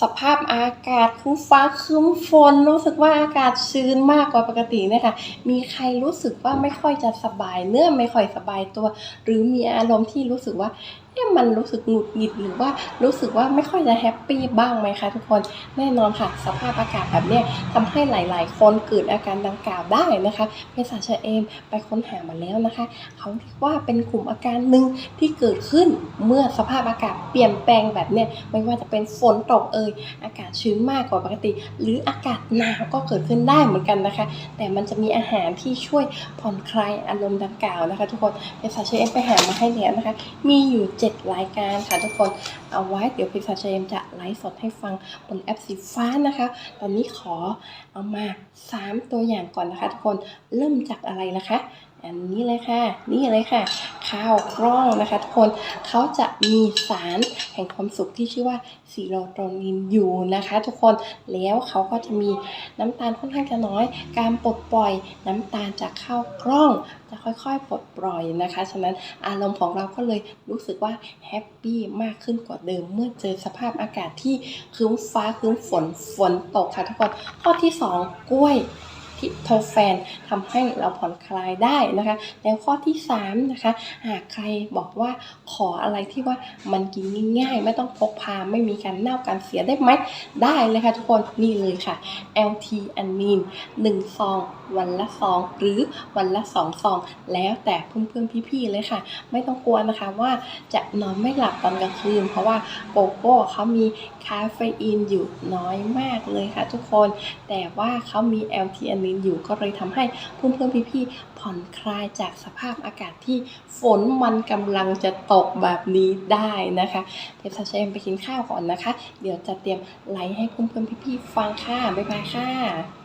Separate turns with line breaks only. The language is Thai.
สภาพอากาศคือฟ้าคึมฝนรู้สึกว่าอากาศชื้นมากกว่าปกตินี่ค่ะมีใครรู้สึกว่าไม่ค่อยจะสบายเนื้อไม่ค่อยสบายตัว หรือมีอารมณ์ที่รู้สึกว่า อ๊ะมันรู้สึกหงุดหงิดหรือว่ารู้สึกว่าไม่ค่อยจะแฮปปี้บ้างไหมคะทุกคนแน่นอนค่ะสภาพอากาศแบบนี้ยทำให้หลาย ๆ คนเกิดอาการดังกล่าวได้นะคะเภสัชเอมไปค้นหามาแล้วนะคะ เขาเรียกว่าเป็นกลุ่มอาการหนึ่งที่เกิดขึ้นเมื่อสภาพอากาศเปลี่ยนแปลงแบบนี้ไม่ว่าจะเป็นฝนตกเอ่ยอากาศชื้นมากกว่าปกติ หรืออากาศหนาวก็เกิดขึ้นได้เหมือนกันนะคะ แต่มันจะมีอาหารที่ช่วยผ่อนคลายอารมณ์ดังกล่าวนะคะ ทุกคนเภสัชเอมไปหามาให้แล้วนะคะ มีอยู่7รายการค่ะทุกคนเอาไว้เดี๋ยวเภสัชเชมจะไลฟ์สดให้ฟังบนแอปสีฟ้านะคะ ตอนนี้ขอเอามา 3 ตัวอย่างก่อนนะคะทุกคนเริ่มจากอะไรนะคะ อันนี้เลยค่ะ นี่เลยค่ะ ข้าวกล้องนะคะทุกคนเขาจะมีสารแห่งความสุขที่ชื่อว่าซีโรโทนินอยู่นะคะ ทุกคนแล้วเขาก็จะมีน้ำตาลค่อนข้างจะน้อย การปลดปล่อยน้ำตาลจากข้าวกล้อง จะค่อยๆปลดปล่อยนะคะฉะนั้นอารมณ์ของเราก็เลยรู้สึกว่าแฮปปี้มากขึ้นกว่าเดิม เมื่อเจอสภาพอากาศที่ครึ้มฟ้าครึ้มฝนฝนตกค่ะทุกคนข้อที่ 2 กล้วย ทิโทแฟนทำให้เราผ่อนคลายได้นะคะ แล้วข้อที่3นะคะหากใครบอกว่าขออะไรที่ว่ามันกินง่ายๆ ไม่ต้องพกพาไม่มีการเน่าการเสียได้ไหมได้เลยค่ะทุกคนนี่เลยค่ะ LT อันนีน1ซองวันละซองหรือวันละ2ซองแล้วแต่เพื่อนๆพี่ๆเลยค่ะ ไม่ต้องกลัวนะคะว่าจะนอนไม่หลับตอนกลางคืน เพราะว่าโกโก้เขามีคาเฟอีนอยู่น้อยมากเลยค่ะทุกคน แต่ว่าเขามี LT อันนีนอยู่ ก็เลยทำให้เพื่อนๆพี่ๆผ่อนคลายจากสภาพอากาศที่ฝนมันกำลังจะตกแบบนี้ได้นะคะเทปซาเชมไปกินข้าวก่อนนะคะ เดี๋ยวจะเตรียมไลฟ์ให้เพื่อนๆพี่ๆฟังค่ะบ๊ายบายค่ะ